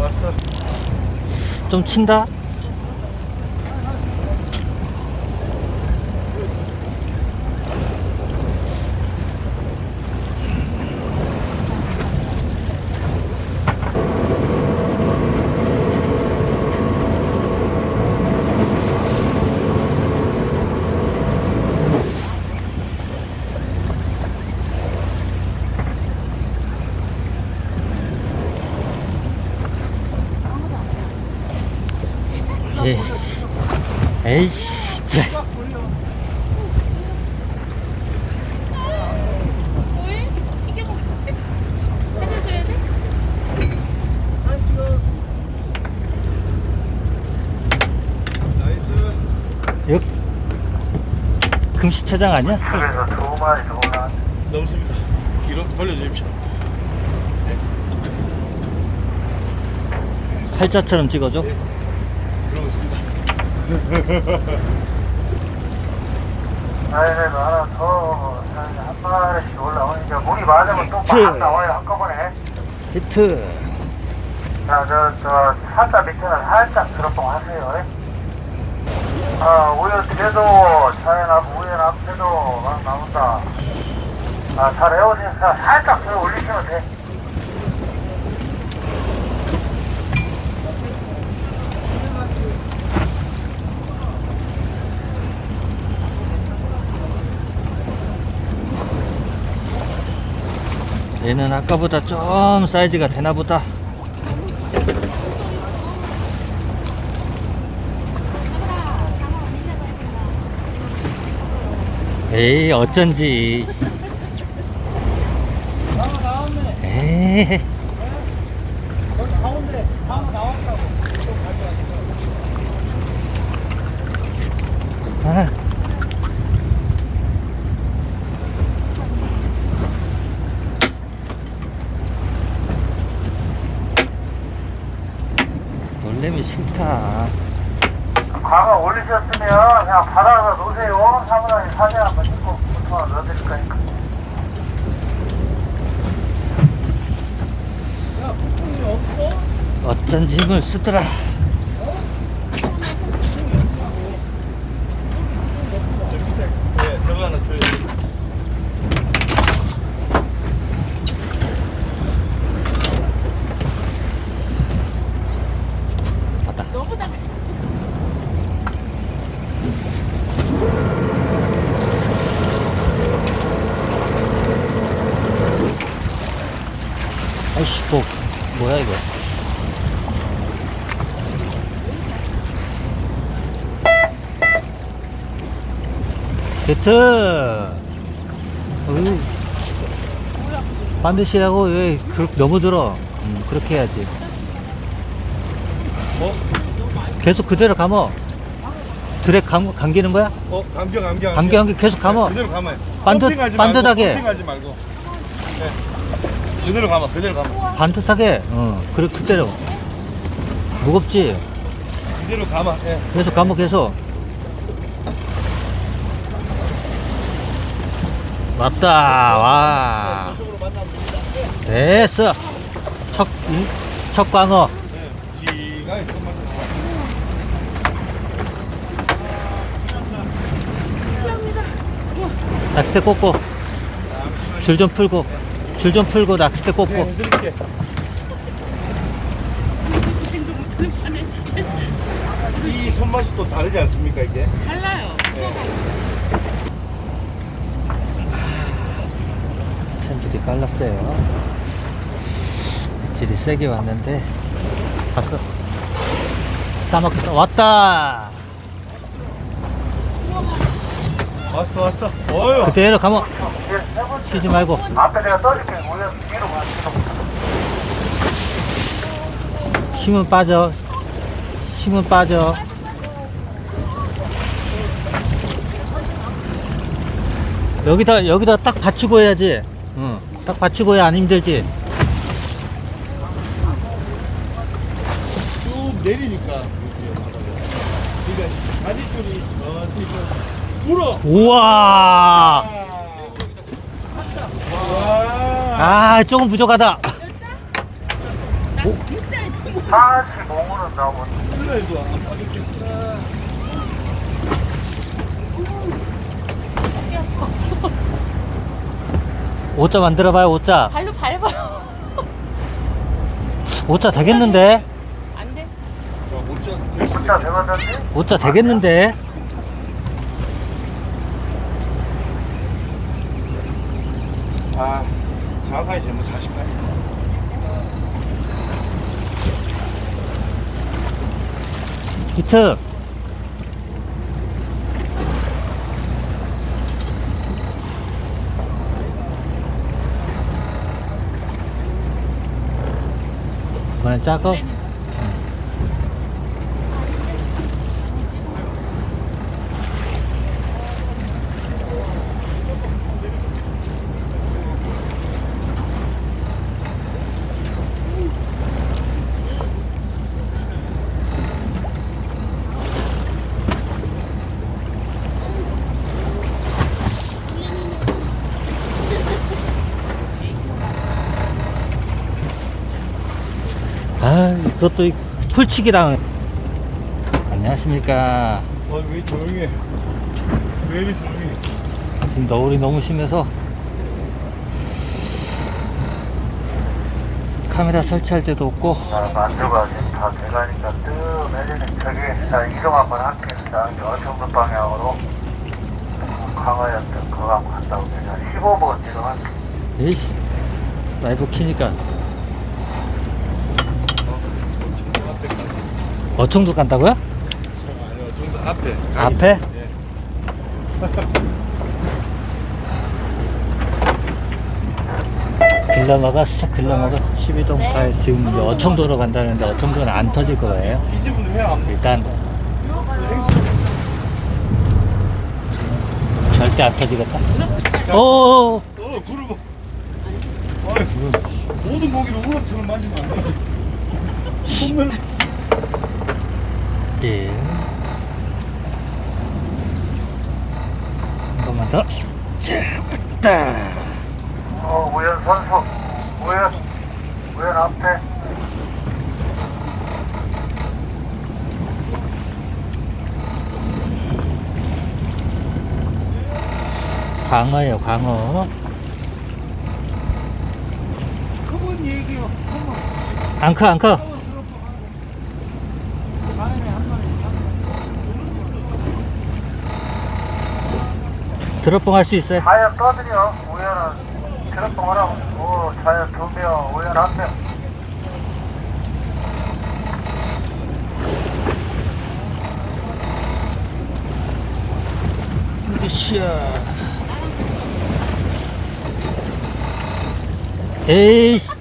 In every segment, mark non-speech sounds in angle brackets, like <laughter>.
왔어 좀 친다? 에이씨, 진짜. 금시초장 아니야? 그래서 두 마리 더 올라. 넘습니다. 뒤로 돌려주십시오. 살자처럼 찍어줘. 들어오겠습니다. 아이고 하나 더, 한 마리씩 올라오니까 물이 맞으면 또 그. 막 나와요 한꺼번에. 히트. 자, 저, 저, 살짝 밑에는 살짝 드롭봉 하세요. 예? 아, 우연 태도, 자연 앞, 우연 앞 태도 막 나온다. 아, 잘 해오시니까 살짝 더 올리시면 돼. 얘는 아까보다 좀 사이즈가 되나 보다. 에이, 어쩐지. 에이. 놀래미 싫다. 과거 올리셨으면 그냥 바닥에서 놓으세요. 사무장님 사진 한번 찍고 부터 넣어드릴 거니까. 어쩐지 힘을 쓰더라. 예, 저거 하나 줘요. 받아. 너무 다네. 아이씨, 뭐, 뭐야, 이거. 게트! 어휴. 반드시 하고, 왜, 그, 너무 들어. 음, 그렇게 해야지. 어? 계속 그대로 감어. 드랙 감, 감기는 거야? 어, 감겨, 감겨. 감겨, 감겨, 계속 감어. 그대로 감아요. 반듯- 펌핑하지 반듯하게. 펌핑하지 말고. 네. 그대로 감아, 그대로 감아. 반듯하게, 어, 그래, 그대로. 무겁지? 그대로 감아. 예. 계속 감어, 계속. 맞다, 와. 저쪽으로 만나면 됩니다. 네. 됐어. 첫, 일- 첫 광어. 지가 조금만. 낚싯대 꽂고. 줄 좀 풀고. 줄 좀 풀고 낚싯대 꽂고. 네, 이 손맛이 또 다르지 않습니까, 이게? 달라요. 챔질이 깔랐어요. 질이 세게 왔는데. 바꿔. 까먹겠다. 왔다! 왔어, 왔어. 어휴. 그대로 번째. 쉬지 말고. 앞에 내가 떠줄게. 우연 뒤로 가시죠. 힘은 빠져. 힘은 빠져. 여기다, 여기다 딱 받치고 해야지. 응. 딱 받치고 해야 안 힘들지. 쭉 내리니까. 그러니까 가지줄이 천천히 좀 불어. 우와! 와. 아, 조금 부족하다. 다시 몸으로 나오고. 오자 만들어봐요, 오자. 발로 밟아요. 오자 되겠는데? 안 돼. 자, 못자. 되거든요? 오자 되겠는데? 정확하게 재무 48. 히트. 이번엔 작어? 아, 그것도 이 풀치기랑. 안녕하십니까. 어, 왜 조용해? 왜 이리 조용해? 지금 너울이 너무 심해서 카메라 설치할 데도 없고 아, 만두가 지금 다 돼가니까 뜸 해지는 저기 자 이동 한번 할게요. 이제 어청도 방향으로 강화였던 그거 한번 갔다 오겠습니다. 15번 이동할게요. 에이씨 라이브 키니까 정도 앞에까지. 어청도 간다고요? 아니요, 정도 앞에. 앞에? 예. 싹 길러먹어 12동 가 지금 이제 어청도로 간다는데 어청도는 안 터질 거예요 이 집은 왜안 일단? 절대 안 터지겠다 오 어, 그러고. 모든 고기를 우럭처럼 만지면 안 되지. 손을 예. 한 번만 더 잡았다 어, 우연 선수. 우연. 우연 앞에. 광어예요 광어 그분 얘기요. 앙커 앙커 드롭봉 할 수 있어요 자연 떠드려. 우연은 드롭봉 하라고. 오, 자연 두 명. 우연 한 명. 으쌰 에이씨 <laughs>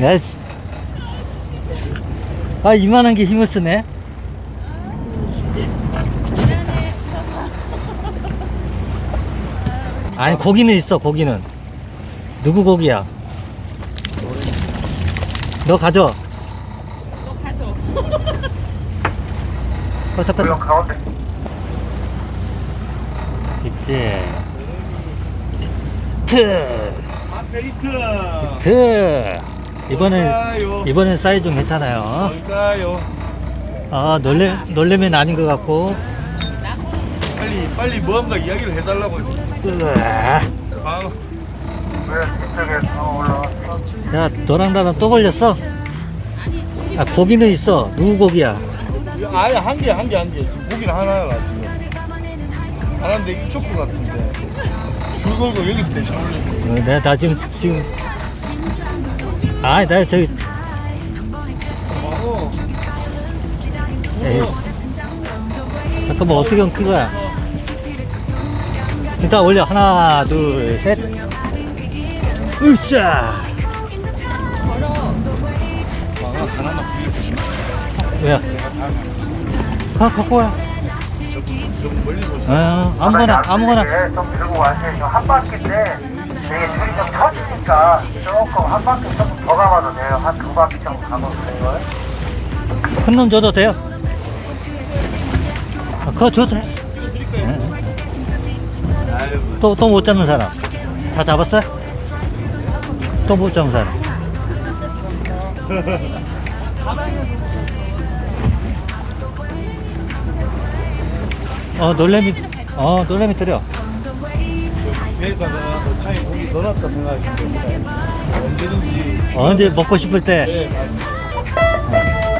나 씨. 아 이만한 게 힘을 쓰네 아니 고기는 있어 고기는 누구 고기야 너 가져 너 가져. <laughs> 어, 잠깐 가운데. 있지 트! 앞에 히트. 트! 이번엔? 이번엔 사이즈 좀 괜찮아요 뭘까요? 아 놀래, 놀래면 아닌 것 같고 빨리 빨리 뭔가 이야기를 해달라고. 으아. 아, 어. 야 너랑 나랑 또 걸렸어? 아 고기는 있어 누구 고기야 아예 한 개 한 개 한 개. 지금 고기는 하나야 지금. 하나인데 이쪽도 같은데. 줄 걸고 여기서 대신 올리고. 어, 내가 나 지금 지금 아 나 저기 어. 에이. 잠깐만 어떻게 큰 거야 일단 올려 하나 둘 셋 으쌰 아. 왜야 가 갖고 와 좀. 어, 아무거나 아무거나 예, 좀 들고 와세요. 지금 한 바퀴인데 되게 줄이 좀 쳐지니까 조금 한 바퀴 조 금더 가봐도 돼요. 한 두 바퀴 정도 가봐도 돼요. 큰 놈 줘도 돼요 아, 그거 줘도 돼 또 또 못 잡는 사람 다 잡았어요? 또못 잡은 사람. <laughs> 어, 놀래미, 어, 놀래미 들여. 배에다가 어차피 고기 넣어놨다 생각하시면 됩니다. 언제든지. 언제 먹고 싶을 때. 네, 맞아요.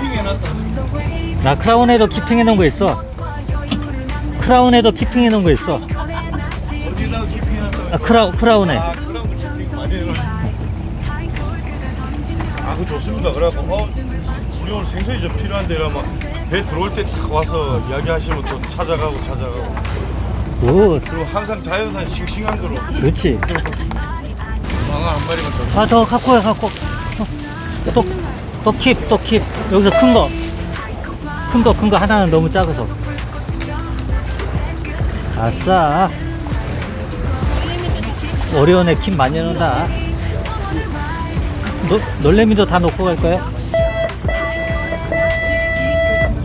키핑해놨다. 나 크라운에도 키핑해 놓은 거 있어. 크라운에도 키핑해 놓은 거 있어. 어디다가 키핑해놨다. 아, 크라, 크라운에. 아, 그럼 키핑 많이 해놓으시 아, 그 좋습니다. 그래갖고, 어, 우리 오늘 생선이 좀 필요한데 이러면 배 들어올 때 딱 와서 이야기하시면 또 찾아가고 찾아가고. 굿. 그리고 항상 자연산 싱싱한 거로 그렇지. 방어 한 마리만 더. 아, 더 갖고 와, 갖고. 어, 또, 또 킵, 또 킵. 여기서 큰 거. 큰 거, 큰 거 하나는 너무 작아서. 아싸. 오리온에 킵 많이 넣는다. 노, 놀래미도 다 놓고 갈 거예요?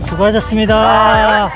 수고하셨습니다.